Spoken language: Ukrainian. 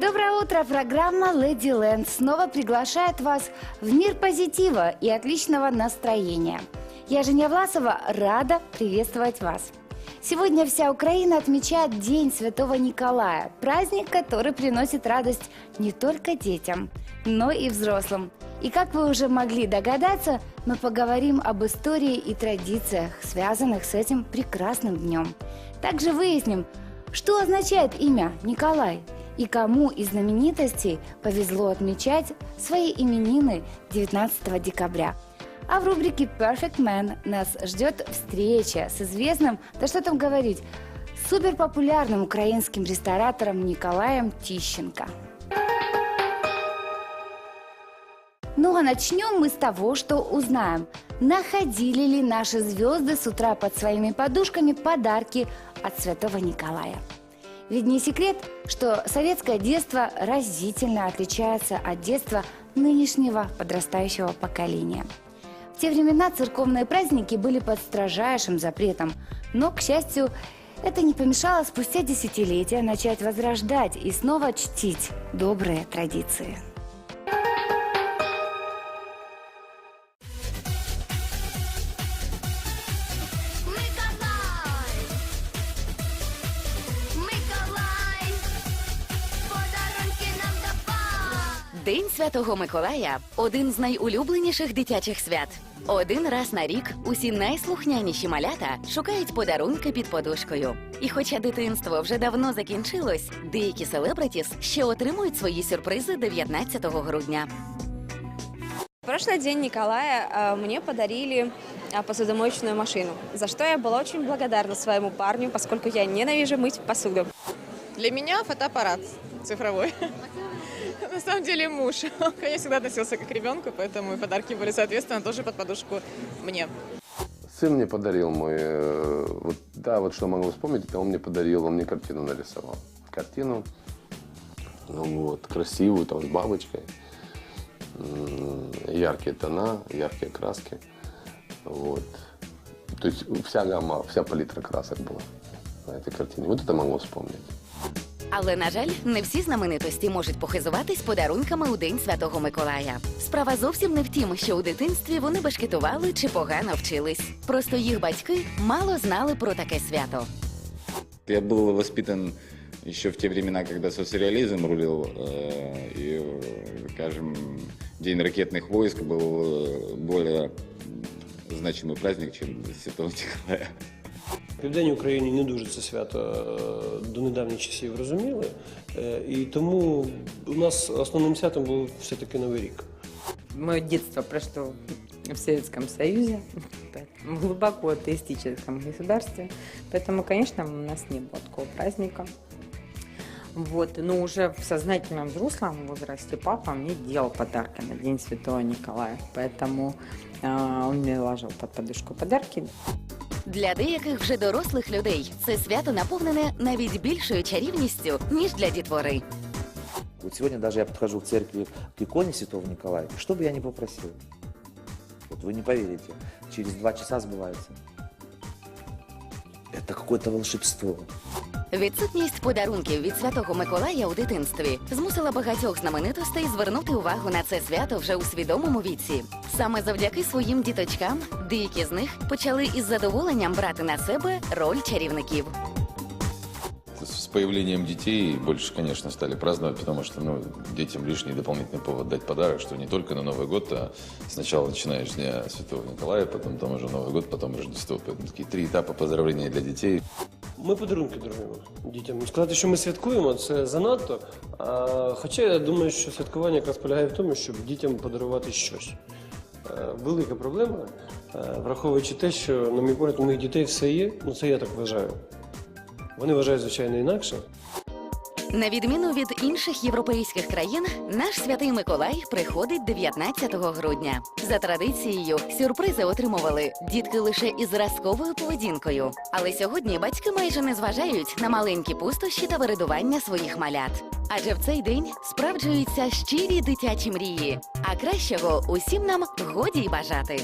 Доброе утро! Программа Lady Land снова приглашает вас в мир позитива и отличного настроения. Я, Женя Власова, рада приветствовать вас. Сегодня вся Украина отмечает День Святого Николая, праздник, который приносит радость не только детям, но и взрослым. И как вы уже могли догадаться, мы поговорим об истории и традициях, связанных с этим прекрасным днем. Также выясним, что означает имя Николай и кому из знаменитостей повезло отмечать свои именины 19 декабря. А в рубрике Perfect Man нас ждет встреча с известным, да что там говорить, суперпопулярным украинским ресторатором Николаем Тищенко. Ну а начнем мы с того, что узнаем, находили ли наши звезды с утра под своими подушками подарки от Святого Николая. Ведь не секрет, что советское детство разительно отличается от детства нынешнего подрастающего поколения. В те времена церковные праздники были под строжайшим запретом, но, к счастью, это не помешало спустя десятилетия начать возрождать и снова чтить добрые традиции. День Святого Миколая один з найулюбленіших дитячих свят. Один раз на рік усі найслухняніші малята шукають подарунки під подушкою. І хоча дитинство вже давно закінчилось, деякі селебритіс ще отримують свої сюрпризи 19 грудня. В прошлый день Николая э, мне подарили а, посудомоечную машину, за что я была очень благодарна своему парню, поскольку я ненавижу мыть посуду. Для меня фотоаппарат Цифровой. На самом деле муж. Он ко всегда относился как к ребенку, поэтому и подарки были, соответственно, тоже под подушку мне. Сын мне подарил мой, э, вот, да, вот что могу вспомнить, это он мне подарил, он мне картину нарисовал. Картину, ну вот, красивую, там, с бабочкой, яркие тона, яркие краски, вот. То есть вся гамма, вся палитра красок была на этой картине. Вот это могу вспомнить. Але на жаль, не всі знаменитості можуть похизуватись подарунками у День Святого Миколая. Справа зовсім не в тім, що у дитинстві вони бешкетували чи погано вчились. Просто їх батьки мало знали про таке свято. Я был воспитан еще в те времена, когда соцреализм рулил, э, и, э, скажем, День ракетных войск был э, более м, значимый праздник, чем День Святого Николая. В Південній Україні не дуже це свято е, до недавніх часів розуміли. Е, І тому у нас основним святом був все-таки Новий рік. Мое детство прошло в Советском Союзе, поэтому в глубоко атеистическом государстве. Поэтому, конечно, у нас не было такого праздника. Вот, но уже в сознательном взрослом возрасте папа мне делал подарки на День Святого Николая. Поэтому э, он мне ложил под подушку подарки. Для деяких вже дорослих людей це свято наповнене навіть більшою чарівністю, ніж для дітвори. Вот сегодня даже я подхожу в церкви к иконе Святого Николая, что бы я ни попросил. Вот вы не поверите, через два часа сбывается. Это какое-то волшебство. Відсутність подарунків від святого Миколая у дитинстві змусила багатьох знаменитостей звернути увагу на це свято вже у свідомому віці. Саме завдяки своїм діточкам деякі з них почали із задоволенням брати на себе роль чарівників. С появлением детей больше, конечно, стали праздновать, потому что ну, детям лишний дополнительный повод дать подарок, что не только на Новый год, а сначала начинаешь с Дня Святого Николая, потом там уже Новый год, потом Рождество. Поэтому такие три этапа поздравления для детей. Ми подарунки даруємо дітям. Сказати, що ми святкуємо, це занадто. А, хоча я думаю, що святкування якраз полягає в тому, щоб дітям подарувати щось. Е, Велика проблема, е, враховуючи те, що, на мій погляд, у моїх дітей все є, ну це я так вважаю. Вони вважають, звичайно, інакше. На відміну від інших європейських країн, наш святий Миколай приходить 19 грудня. За традицією, сюрпризи отримували дітки лише із зразковою поведінкою. Але сьогодні батьки майже не зважають на маленькі пустощі та виридування своїх малят. Адже в цей день справджуються щирі дитячі мрії. А кращого усім нам годі й бажати.